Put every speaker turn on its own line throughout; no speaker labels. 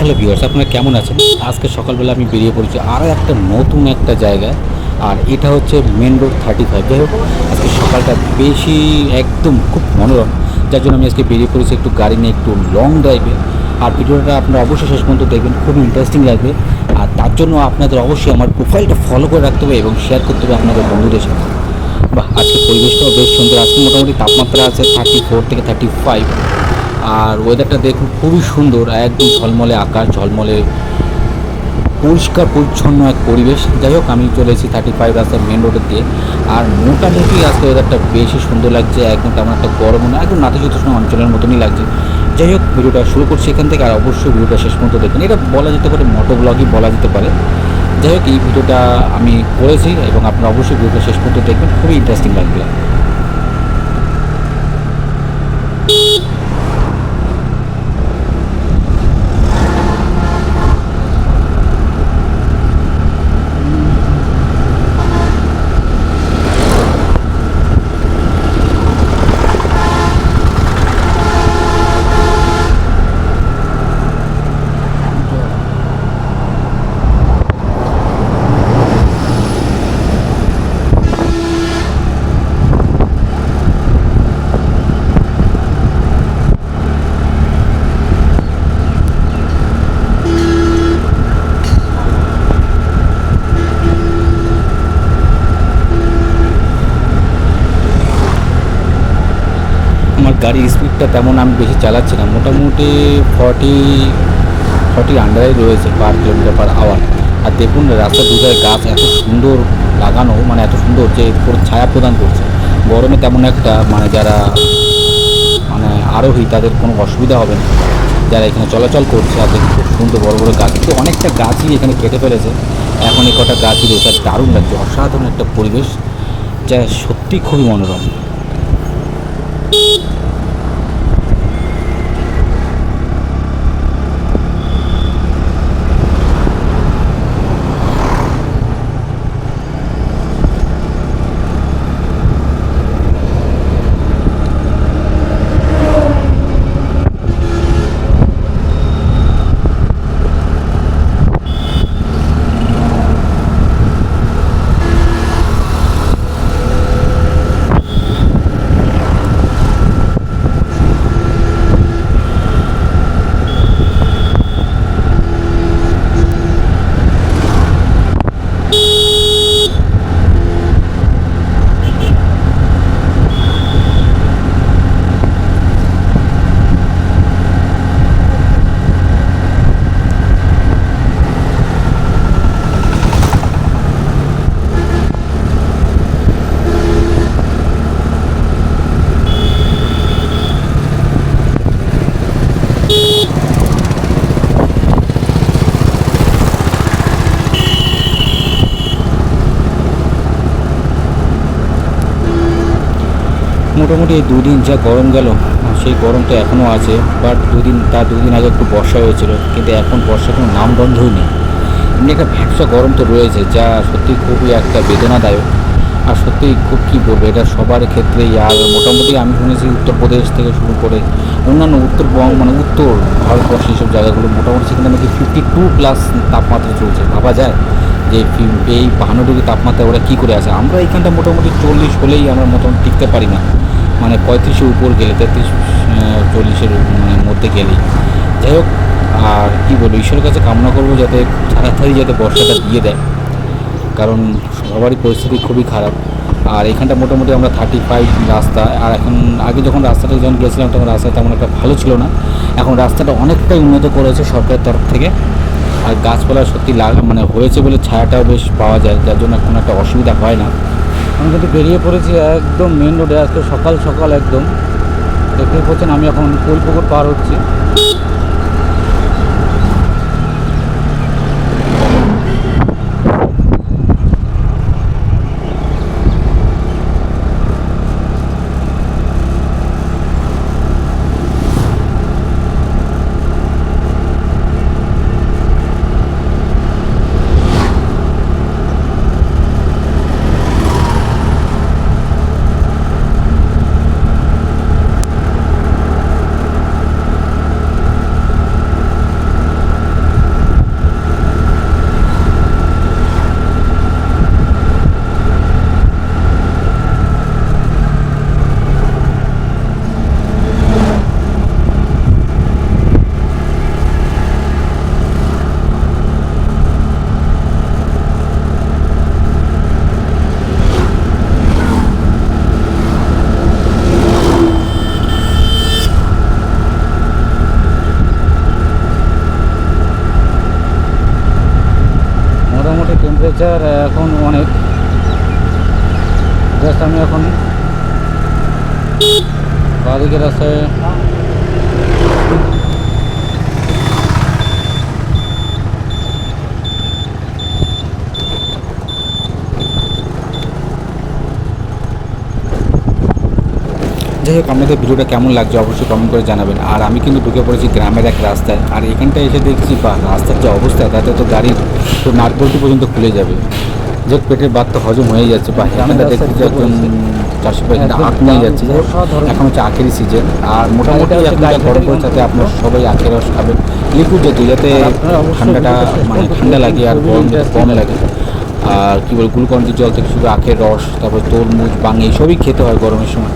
Hello viewers, আপনারা কেমন আছেন? আজকে সকালবেলা আমি বেরিয়ে পড়েছি আরও একটা নতুন একটা জায়গায়, আর এটা হচ্ছে মেন রোড থার্টি ফাইভ যাই হোক, আজকে সকালটা বেশি একদম খুব মনোরম, যার জন্য আমি আজকে বেরিয়ে পড়েছি একটু গাড়ি নিয়ে একটু লং ড্রাইভে আর ভিডিওটা আপনারা অবশ্যই শেষ পর্যন্ত দেখবেন, খুব ইন্টারেস্টিং লাগবে। আর তার জন্য আপনাদের অবশ্যই আমার প্রোফাইলটা ফলো করে রাখতে হবে এবং শেয়ার করতে হবে আপনাদের বন্ধুদের সাথে। বা আজকে পরিবেশটাও বেশ সুন্দর। আজকে মোটামুটি তাপমাত্রা আছে থার্টি ফোর থেকে থার্টি ফাইভ আর ওয়েদারটা দেখুন, খুবই সুন্দর একদম ঝলমলে আকাশ, ঝলমলে পরিষ্কার, পরিচ্ছন্ন এক পরিবেশ। যাই হোক, আমি চলে এসেছি থার্টি ফাইভ রাস্তার মেন রোডের দিয়ে আর মোটামুটি আজকে ওয়েদারটা বেশি সুন্দর লাগছে, একদম তেমন একটা গরম না, একদম নাতিশীতোষ্ণ অঞ্চলের মতনই লাগছে। যাই হোক, ভিডিওটা শুরু করছি এখান থেকে আর অবশ্যই ভিডিওটা শেষ পর্যন্ত দেখবেন। এটা বলা যেতে পারে মোটো ব্লগই বলা যেতে পারে। যাই হোক, এই ভিডিওটা আমি করেছি এবং আপনারা অবশ্যই ভিডিওটা শেষ পর্যন্ত দেখবেন। খুবই ইন্টারেস্টিং লাগবে। গাড়ির স্পিডটা তেমন আমি বেশি চালাচ্ছি না। মোটামুটি ফর্টি ফর্টি আন্ডারে রয়েছে পার কিলোমিটার পার আওয়ার আর দেখুন, রাস্তার দুধারে গাছ এত সুন্দর লাগানো মানে এত সুন্দর যে ছায়া প্রদান করছে। গরমে তেমন একটা মানে যারা মানে আরোহী, তাদের কোনো অসুবিধা হবে না। যারা এখানে চলাচল করছে, আর দেখুন খুব সুন্দর বড় বড় গাছ। তো অনেকটা গাছই এখানে কেটে ফেলেছে। এখন এই কটা গাছই রয়েছে দারুণ লাগছে। অসাধারণ একটা পরিবেশ। যা সত্যি খুবই মনোরম। মোটামুটি এই দুদিন যা গরম গেল, সেই গরম তো এখনও আছে বাট দুদিন, তার দুদিন আগে একটু বর্ষা হয়েছিল, কিন্তু এখন বর্ষা কোনো নাম বন্ধই নেই। এমনি একটা ভ্যাবসা গরম তো রয়েছে, যা সত্যি খুবই একটা বেদনাদায়ক। আর সত্যি খুব কী বলব, এটা সবার ক্ষেত্রেই, আর মোটামুটি আমি শুনেছি উত্তরপ্রদেশ থেকে শুরু করে অন্যান্য উত্তরবঙ্গ মানে উত্তর ভারতবর্ষের এইসব জায়গাগুলো, মোটামুটি সেখানে নাকি ফিফটি টু প্লাস তাপমাত্রা চলছে। ভাবা যায় যে এই বাহান্ন ডিগ্রি তাপমাত্রা ওরা কী করে আছে? আমরা এইখানটা মোটামুটি চল্লিশ হলেই আমরা মোটামুটি টিকতে পারি না। মানে পঁয়ত্রিশের উপর গেলে, তেত্রিশ চল্লিশের মানে মধ্যে গেলেই। যাই হোক, আর কী বলব, ঈশ্বরের কাছে কামনা করব যাতে তাড়াতাড়ি যাতে বর্ষাটা দিয়ে দেয়। কারণ সবারই পরিস্থিতি খুবই খারাপ। আর এখানটা মোটামুটি আমরা থার্টি ফাইভ রাস্তা, আর এখন আগে যখন রাস্তাটা যখন গেছিলাম, তখন রাস্তা তেমন একটা ভালো ছিল না। এখন রাস্তাটা অনেকটাই উন্নত করেছে সরকারের তরফ থেকে। আর গাছপালা সত্যি লাগ মানে হয়েছে বলে ছায়াটাও বেশ পাওয়া যায়, যার জন্য কোনো একটা অসুবিধা হয় না। আমি কিন্তু বেরিয়ে পড়েছি একদম মেন রোডে আজকে সকাল সকাল একদম। দেখতেই পাচ্ছেন, আমি এখন কোলপুকুর পার হচ্ছি। টেম্পারেচার এখন অনেক। জাস্ট আমি এখন বাদিকের রাস্তায় আপনাদের ভিডিওটা কেমন লাগছে অবশ্যই কমেন্ট করে জানাবেন। আর আমি কিন্তু ঢুকে পড়েছি গ্রামের এক রাস্তায়। আর এখানটায় এসে দেখছি বা রাস্তার যে অবস্থা তাতে তো গাড়ির তো নাটবল্টু পর্যন্ত খুলে যাবে। যে পেটের বাদ তো হজম হয়ে যাচ্ছে। বা এখানটা দেখছি যে একদম চাষি ভাই আখ নিয়ে যাচ্ছে। এখন হচ্ছে আখেরই সিজন আর মোটামুটি যা গরম পড়েছে তাতে আপনার সবাই আখের রস খাবেন। লিকুইড জাতীয় যাতে ঠান্ডাটা মানে ঠান্ডা লাগে আর গরম যাতে কম লাগে। আর কী বলে গ্লুকন্ডির জল থেকে শুধু আখের রস তারপর তরমুজ বাঙি সবই খেতে হয় গরমের সময়।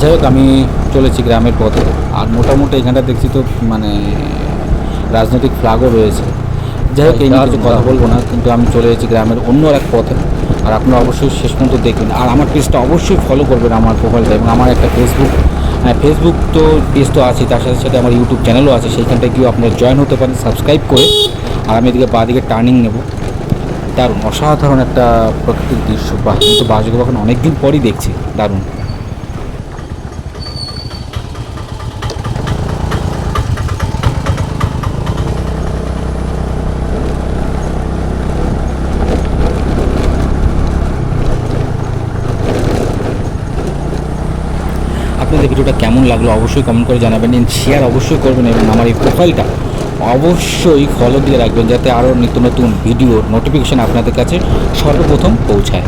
যাই হোক, আমি চলেছি গ্রামের পথে। আর মোটামুটি এখানটা দেখছি তো মানে রাজনৈতিক ফ্ল্যাগও রয়েছে। যাই হোক, এই নিয়ে কথা বলব না, কিন্তু আমি চলে এসেছি গ্রামের অন্য এক পথে। আর আপনারা অবশ্যই শেষ পর্যন্ত দেখবেন। আর আমার পেজটা অবশ্যই ফলো করবেন আমার প্রোফাইলটা এবং আমার একটা ফেসবুক হ্যাঁ ফেসবুক তো পেজ তো আছে তার সাথে সাথে আমার ইউটিউব চ্যানেলও আছে। সেইখানটায় গিয়েও আপনারা জয়েন হতে পারেন সাবস্ক্রাইব করে। আর আমি এদিকে বাঁ টার্নিং নেব। দারুণ, অসাধারণ একটা প্রকৃতির দৃশ্য। বা কিন্তু বাসগুলো এখন, অনেকদিন পরই দেখছি, দারুণ। আপনাদের ভিডিওটা কেমন লাগল অবশ্যই কমেন্ট করে জানাবেন শেয়ার অবশ্যই করবেন এবং আমার এই প্রোফাইলটা অবশ্যই ফলো দিয়ে রাখবেন যাতে আরও নিত্য নতুন ভিডিও নোটিফিকেশান আপনাদের কাছে সর্বপ্রথম পৌঁছায়।